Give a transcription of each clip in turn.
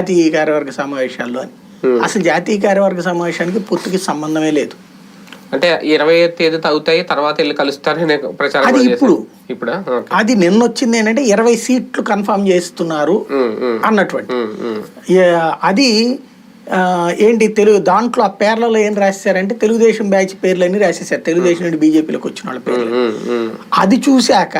జాతీయ కార్యవర్గ సమావేశాల్లో అని. అసలు జాతీయ కార్యవర్గ సమావేశానికి పూర్తికి సంబంధమే లేదు. అంటే ఇరవై తేదీ అవుతాయి తర్వాత వెళ్ళి కలుస్తారనే ప్రచారం అది ఇప్పుడు. ఇప్పుడా. అది నిన్న వచ్చింది ఏంటంటే ఇరవై సీట్లు కన్ఫర్మ్ చేస్తున్నారు అన్నటువంటి. అది ఏంటి తెలుగు దాంట్లో ఆ పేర్లలో ఏం రాశారంటే తెలుగుదేశం బ్యాచ్ పేర్లన్నీ రాసేసారు తెలుగుదేశం నుండి బీజేపీలోకి వచ్చిన వాళ్ళ పేర్లు. అది చూశాక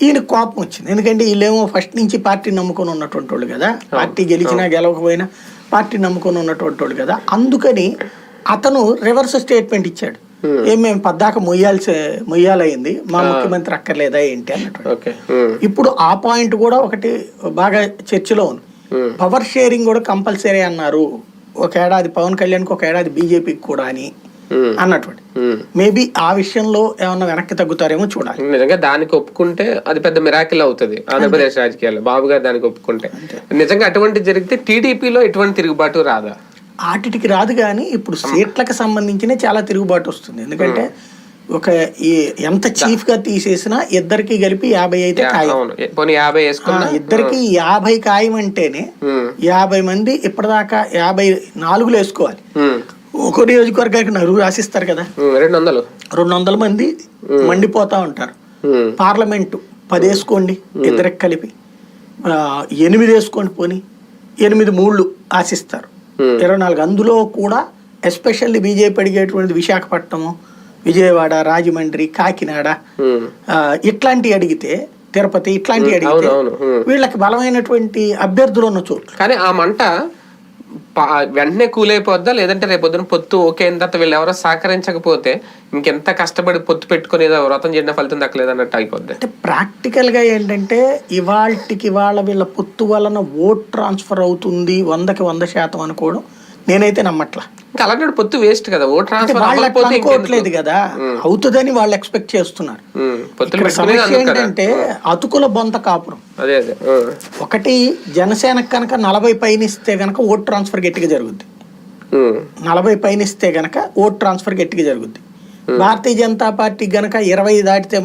ఈయన కోపం వచ్చింది. ఎందుకంటే వీళ్ళేమో ఫస్ట్ నుంచి పార్టీ నమ్ముకొని ఉన్నటువంటి వాళ్ళు కదా. పార్టీ గెలిచినా గెలవకపోయినా పార్టీ నమ్ముకొని ఉన్నటువంటి వాళ్ళు కదా. అందుకని అతను రివర్స్ స్టేట్మెంట్ ఇచ్చాడు. ఏం మేము పద్దాక మొయ్యాల్సి మొయ్యాలయ్యింది మా ముఖ్యమంత్రి అక్కర్లేదా ఏంటి? అన్నట్టు ఓకే ఉమ్, ఇప్పుడు ఆ పాయింట్ కూడా ఒకటి బాగా చర్చలో ఉంది. Hmm. పవర్ షేరింగ్ కూడా కంపల్సరీ అన్నారు. ఒక ఏడాది పవన్ కళ్యాణ్కి ఒక ఏడాది బీజేపీకి కూడా అని అన్నటువంటి. ఉమ్. మేబీ ఆ విషయంలో ఏమన్నా వెనక్కి తగ్గుతారేమో చూడాలి. నిజంగా దానికి ఒప్పుకుంటే అది పెద్ద మిరాకిల్ అవుతుంది. ఆంధ్రప్రదేశ్ రాజకీయాల్లో బాబు గారు దానికి ఒప్పుకుంటే. నిజంగా అటువంటి జరిగితే టీడీపీలో ఎటువంటి తిరుగుబాటు రాదా? ఆటికి రాదు కానీ ఇప్పుడు సీట్లకు సంబంధించిన చాలా తిరుగుబాటు వస్తుంది. ఎందుకంటే ఒక ఈ ఎంత చీఫ్గా తీసేసినా ఇద్దరికి కలిపి యాభై అయితే ఖాయం. యాభై ఇద్దరికి యాభై ఖాయం అంటేనే యాభై మంది ఇప్పటిదాకా యాభై నాలుగులు వేసుకోవాలి. ఉమ్, ఒక నియోజకవర్గానికి నలుగురు రాసిస్తారు కదా. రెండు వందలు రెండు వందల మంది మండిపోతా ఉంటారు. పార్లమెంటు పది వేసుకోండి ఇద్దరికి కలిపి. ఎనిమిది వేసుకోండి పోని ఎనిమిది మూళ్ళు ఆశిస్తారు. ఇరవై నాలుగు అందులో కూడా ఎస్పెషల్లీ బీజేపీ అడిగేటువంటిది విశాఖపట్నము విజయవాడ రాజమండ్రి కాకినాడ ఇట్లాంటివి అడిగితే తిరుపతి ఇట్లాంటివి అడిగితే. వీళ్ళకి బలమైనటువంటి అభ్యర్థులు ఉన్న చోట్లు. కానీ ఆ మంట వెంటనే కూలైపోద్దా? లేదంటే రేపు పొద్దున పొత్తు ఓకే అయిన తర్వాత వీళ్ళు ఎవరో సహకరించకపోతే ఇంకెంత కష్టపడి పొత్తు పెట్టుకుని ఏదో వ్రతం చేసిన ఫలితం దక్కలేదు అన్నట్టు అయిపోద్ది. అంటే ప్రాక్టికల్గా ఏంటంటే ఇవాళకి ఇవాళ వీళ్ళ పొత్తు వలన ఓట్ ట్రాన్స్ఫర్ అవుతుంది వందకి వంద శాతం అనుకోవడం నేనైతే నమ్మట్లా. ఇంకా అలాంటి పొత్తు వేస్ట్ కదా ఓ అంటే ట్రాన్స్ఫర్ అనుకోవట్లేదు కదా అవుతుందని వాళ్ళు ఎక్స్పెక్ట్ చేస్తున్నారు. సమస్య ఏంటంటే అతుకుల బొంత కాపురం. అదే అదే. ఒకటి జనసేనకు కనుక నలభై పైన ఇస్తే గనక ఓట్ ట్రాన్స్ఫర్ గట్టిగా జరుగుద్ది. నలభై పైన ఇస్తే గనక ఓట్ ట్రాన్స్ఫర్ గట్టిగా జరుగుద్ది. భారతీయ జనతా పార్టీ గనక ఇరవై దాటితే